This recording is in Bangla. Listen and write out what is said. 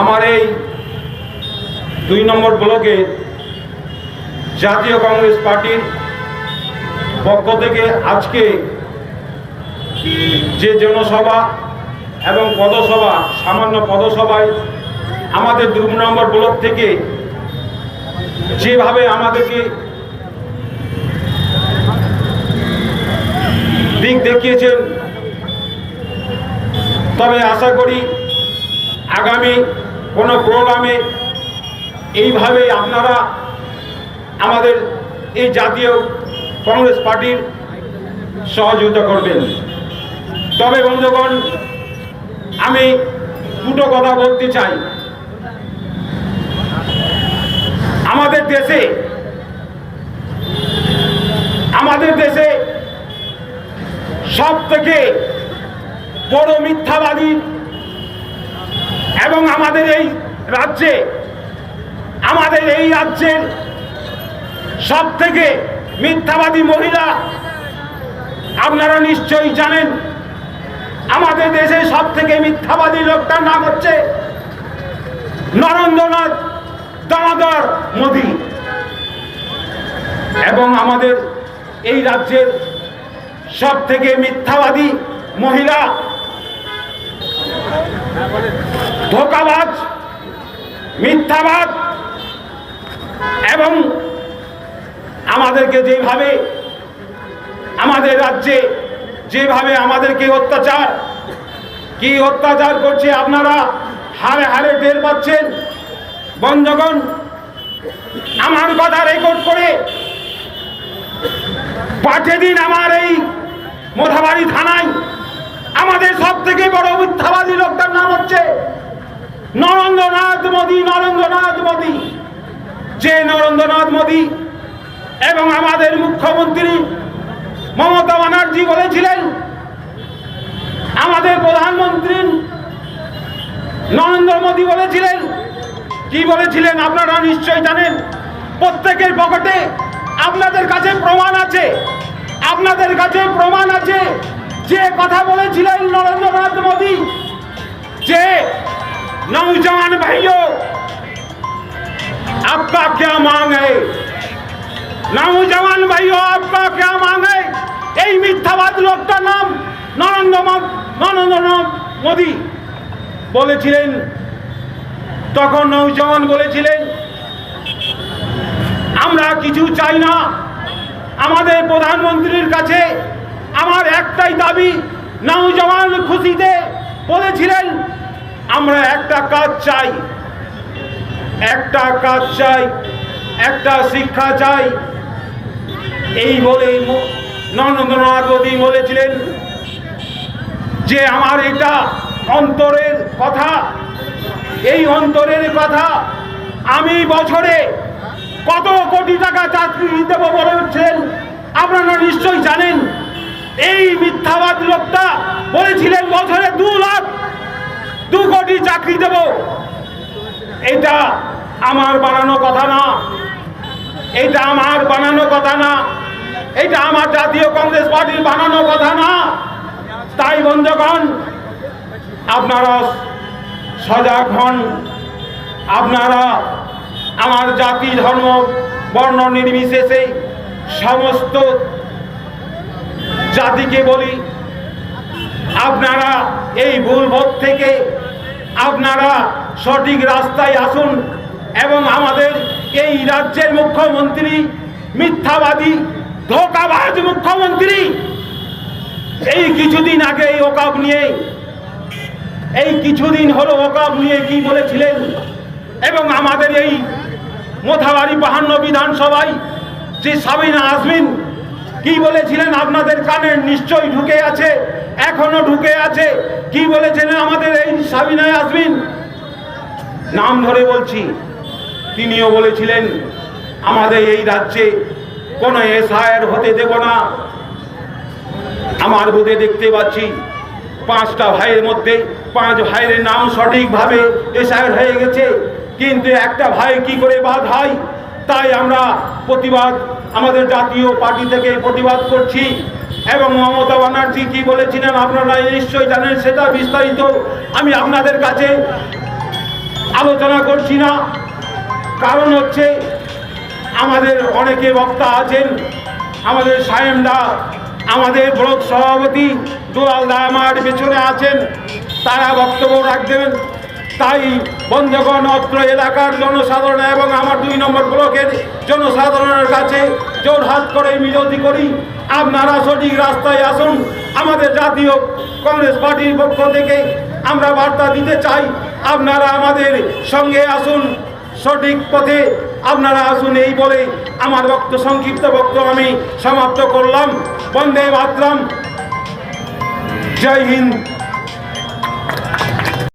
আমার এই দুই নম্বর ব্লকে জাতীয় কংগ্রেস পার্টির পক্ষ থেকে আজকে যে জনসভা এবং পদসভা, সামান্য পদসভায় আমাদের দু নম্বর ব্লক থেকে যেভাবে আমাদেরকে দিক দেখিয়েছেন, তবে আশা করি আগামী কোনো প্রোগ্রামে এইভাবে আপনারা আমাদের এই জাতীয় কংগ্রেস পার্টির সহযোগিতা করবেন। তবে বন্ধুগণ, আমি দুটো কথা বলতে চাই। আমাদের দেশে আমাদের দেশে সব থেকে বড় মিথ্যাবাদী এবং আমাদের এই রাজ্যে, আমাদের এই রাজ্যের সব থেকে মিথ্যাবাদী মহিলা, আপনারা নিশ্চয়ই জানেন, আমাদের দেশে সব থেকে মিথ্যাবাদী লোকটার নাম হচ্ছে নরেন্দ্রনাথ দামোদর মোদী। এবং আমাদের এই রাজ্যের সব থেকে মিথ্যাবাদী মহিলা ধোকাবাজ মিথ্যাবাদ এবং আমাদেরকে যেভাবে আমাদের রাজ্যে, যেভাবে আমাদেরকে অত্যাচার, কি অত্যাচার করছে আপনারা? হারে হারে টের পাচ্ছেন? বন্ধগণ, আমার কথা রেকর্ড করে পাঠিয়ে দিন আমার এই মোথাবাড়ি থানায়। আমাদের সব থেকে বড় মিথ্যাবাদী লোকটার নাম হচ্ছে নরেন্দ্রনাথ মোদী নরেন্দ্রনাথ মোদী যে নরেন্দ্রনাথ মোদী এবং আমাদের মুখ্যমন্ত্রী মমতা ব্যানার্জি বলেছিলেন, আমাদের প্রধানমন্ত্রী নরেন্দ্র মোদী বলেছিলেন। কি বলেছিলেন আপনারা নিশ্চয় জানেন। প্রত্যেকের পকেটে আপনাদের কাছে প্রমাণ আছে। আপনাদের কাছে প্রমাণ আছে যে কথা বলেছিলেন নরেন্দ্রনাথ মোদী, যে নৌজওয়ান ভাইও आपका क्या मांग है নৌজওয়ান ভাইও आपका क्या मांग है এই মিথ্যাবাদ লোকটার নাম নরেন্দ্র মো- নরেন্দ্রনাথ মোদী বলেছিলেন তখন নৌজওয়ান বলেছিলেন আমরা কিছু চাই না আমাদের প্রধানমন্ত্রীর কাছে আমার একটাই দাবি নৌজওয়ান খুশিতে বলেছিলেন আমরা একটা কাজ চাই একটা কাজ চাই, একটা শিক্ষা চাই। এই বলে নরেন্দ্রনাথ মোদী বলেছিলেন যে আমার এটা অন্তরের কথা। এই অন্তরের কথা আমি বছরে কত কোটি টাকা চাকরি দেব বলেছেন আপনারা নিশ্চয়ই জানেন, এই মিথ্যাবাদ লোকটা বলেছিলেন বছরে দু লাখ, দু কোটি চাকরি দেব। এটা আমার বানানো কথা না। এটা আমার বানানো কথা না। এটা আমার জাতীয় কংগ্রেস পার্টির বানানো কথা না। তাই বন্ধুগণ, আপনারা সজাগ হন। আপনারা আমার জাতি, ধর্ম, বর্ণ নির্বিশেষে সমস্ত জাতিকে বলি, আপনারা এই ভুলভোগ থেকে আপনারা সঠিক রাস্তায় আসুন এবং আমাদের এই রাজ্যের মুখ্যমন্ত্রী, মিথ্যাবাদী, ধোকাবাজ মুখ্যমন্ত্রী। এই কিছুদিন আগে এই ওকাব নিয়ে, এই কিছুদিন হলো ওকাব নিয়ে কি বলেছিলেন? এবং আমাদের এই মোথাবাড়ি বাহান্ন বিধানসভায় যে সাবিনা আজমিন কি বলেছিলেন? আপনাদের কানে নিশ্চয়ই ঢুকে আছে, এখনও ঢুকে আছে। কি বলেছিলেন আমাদের এই সাবিনা আজমিন? নাম ধরে বলছি। তিনিও বলেছিলেন, আমাদের এই রাজ্যে কোনো এসআইয়ের হতে দেব না। আমার বুধে দেখতে পাচ্ছি, পাঁচটা ভাইয়ের মধ্যে পাঁচ ভাইয়ের নাম সঠিকভাবে এসআইয়ের হয়ে গেছে, কিন্তু একটা ভাই কি করে বাদ হয়? তাই আমরা প্রতিবাদ, আমাদের জাতীয় পার্টি থেকে প্রতিবাদ করছি। এবং মমতা ব্যানার্জি কি বলেছিলেন আপনারা নিশ্চয়ই জানেন, সেটা বিস্তারিত আমি আপনাদের কাছে আলোচনা করছি না। কারণ হচ্ছে আমাদের অনেকে বক্তা আছেন, আমাদের সায়েমদা, আমাদের ব্লক সভাপতি দুলাল দা আমার পেছনে আছেন, তারা বক্তব্য রাখবেন। তাই বন্ধগণ, অত্র এলাকার জনসাধারণ এবং আমার দুই নম্বর ব্লকের জনসাধারণের কাছে জোরহাত করে মিনতি করি। আপনারা সঠিক রাস্তায় আসুন। আমাদের জাতীয় কংগ্রেস পার্টির পক্ষ থেকে আমরা বার্তা দিতে চাই, আপনারা আমাদের সঙ্গে আসুন সঠিক পথে, আপনারা আসুন এই বলে আমার বক্ত সংক্ষিপ্ত বক্ত আমি সমাপ্ত করলাম। বন্দে মাতরাম। জয় হিন্দ।